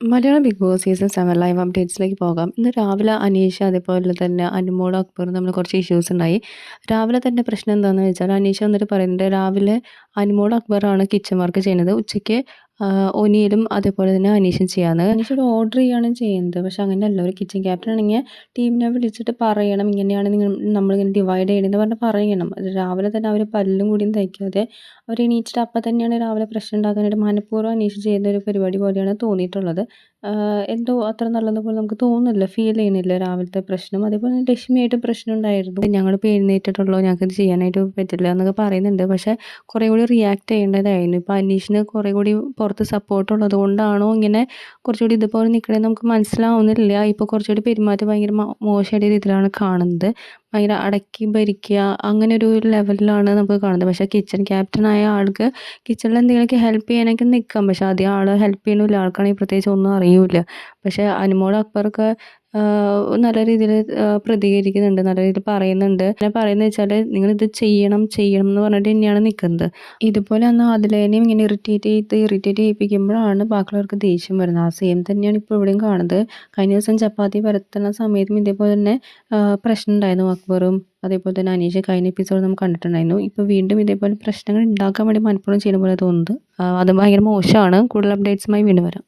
Malayalam big boss season seven live അപ്ഡേറ്റ്സിലേക്ക് പോകാം. ഇന്ന് രാവിലെ അനീഷ അതേപോലെ തന്നെ അനുമോളും അക്ബറും നമ്മൾ കുറച്ച് ഇഷ്യൂസ് ഉണ്ടായി. രാവിലെ തന്നെ പ്രശ്നം എന്താണെന്ന് വെച്ചാൽ അനീഷ വന്നിട്ട് പറയുന്നുണ്ട് രാവിലെ അനുമോളും അക്ബറാണ് കിച്ചൺ വർക്ക് ചെയ്യുന്നത്. ഉച്ചയ്ക്ക് ഒനിയിലും അതേപോലെ തന്നെ അനീഷൻ ചെയ്യാന്ന് അനീഷോട് ഓർഡർ ചെയ്യാണ് ചെയ്യുന്നത്. പക്ഷെ അങ്ങനെയല്ല. ഒരു കിച്ചൺ ക്യാപ്റ്റൻ ആണെങ്കിൽ ടീമിനെ വിളിച്ചിട്ട് പറയണം. ഇങ്ങനെയാണ് നിങ്ങൾ നമ്മളിങ്ങനെ ഡിവൈഡ് ചെയ്യണമെന്ന് പറഞ്ഞ് പറയണം. രാവിലെ തന്നെ അവർ പല്ലും കൂടിയും തയ്ക്കാതെ അവർ എണീച്ചിട്ട് അപ്പം തന്നെയാണ് രാവിലെ പ്രശ്നം ഉണ്ടാക്കാനായിട്ട് മനഃപൂർവം അനീഷ് ചെയ്യുന്ന ഒരു പരിപാടി പോലെയാണ് തോന്നിയിട്ടുള്ളത്. എന്തോ അത്ര നല്ലതുപോലെ നമുക്ക് തോന്നുന്നില്ല. ഫീൽ ചെയ്യുന്നില്ല രാവിലത്തെ പ്രശ്നം. അതേപോലെ തന്നെ ലക്ഷ്മിയായിട്ട് പ്രശ്നം ഉണ്ടായിരുന്നു. ഞങ്ങളിപ്പോൾ എഴുന്നേറ്റിട്ടുള്ളൂ. ഞങ്ങൾക്കിത് ചെയ്യാനായിട്ട് പറ്റില്ല എന്നൊക്കെ പറയുന്നുണ്ട്. പക്ഷേ കുറേ കൂടി റിയാക്ട് ചെയ്യേണ്ടതായിരുന്നു. ഇപ്പോൾ അനീഷിന് കുറേ കൂടി പുറത്ത് സപ്പോർട്ട് ഉള്ളത് കൊണ്ടാണോ ഇങ്ങനെ കുറച്ചുകൂടി ഇതുപോലെ നിൽക്കണേ നമുക്ക് മനസ്സിലാവുന്നില്ല. ഇപ്പോൾ കുറച്ചുകൂടി പെരുമാറ്റം ഭയങ്കര മോശമായിട്ട് രീതിയിലാണ് കാണുന്നത്. ഭയങ്കര അടക്കി ഭരിക്കുക അങ്ങനെ ഒരു ലെവലിലാണ് നമുക്ക് കാണുന്നത്. പക്ഷേ കിച്ചൺ ക്യാപ്റ്റനായ ആൾക്ക് കിച്ചണിൽ എന്തെങ്കിലുമൊക്കെ ഹെൽപ്പ് ചെയ്യാനൊക്കെ നിൽക്കാം പക്ഷേ ആദ്യം ആൾ ഹെൽപ്പ് ചെയ്യണില്ല ആൾക്കാണെങ്കിൽ പ്രത്യേകിച്ച് ഒന്നും അറിയില്ല. പക്ഷേ അനുമോൾ അക്ബറൊക്കെ നല്ല രീതിയിൽ പ്രതികരിക്കുന്നുണ്ട് നല്ല രീതിയിൽ പറയുന്നുണ്ട്. ഞാൻ പറയുന്നത് വെച്ചാൽ നിങ്ങളിത് ചെയ്യണം ചെയ്യണം എന്ന് പറഞ്ഞിട്ട് തന്നെയാണ് നിൽക്കുന്നത് ഇതുപോലെ അന്ന് അതിലേനെയും ഇങ്ങനെ ഇറിറ്റേറ്റ് ചെയ്ത് ഇറിറ്റേറ്റ് ചെയ്യിപ്പിക്കുമ്പോഴാണ് ബാക്കിയുള്ളവർക്ക് ദേഷ്യം വരുന്നത്. ആ സെയിം തന്നെയാണ് ഇപ്പോൾ ഇവിടെയും കാണുന്നത്. കഴിഞ്ഞ ദിവസം ചപ്പാത്തി പരത്തുന്ന സമയത്തും ഇതേപോലെ തന്നെ പ്രശ്നം ഉണ്ടായിരുന്നു അക്ബറും അതേപോലെ തന്നെ അനീഷ്. കഴിഞ്ഞ എപ്പിസോഡ് നമുക്ക് കണ്ടിട്ടുണ്ടായിരുന്നു. ഇപ്പോൾ വീണ്ടും ഇതേപോലെ പ്രശ്നങ്ങൾ ഉണ്ടാക്കാൻ വേണ്ടി മനഃപൂർവം ചെയ്യുന്ന പോലെ തോന്നുന്നത് അത് ഭയങ്കര മോശമാണ്. കൂടുതൽ അപ്ഡേറ്റ്സുമായി വീണ്ടും വരാം.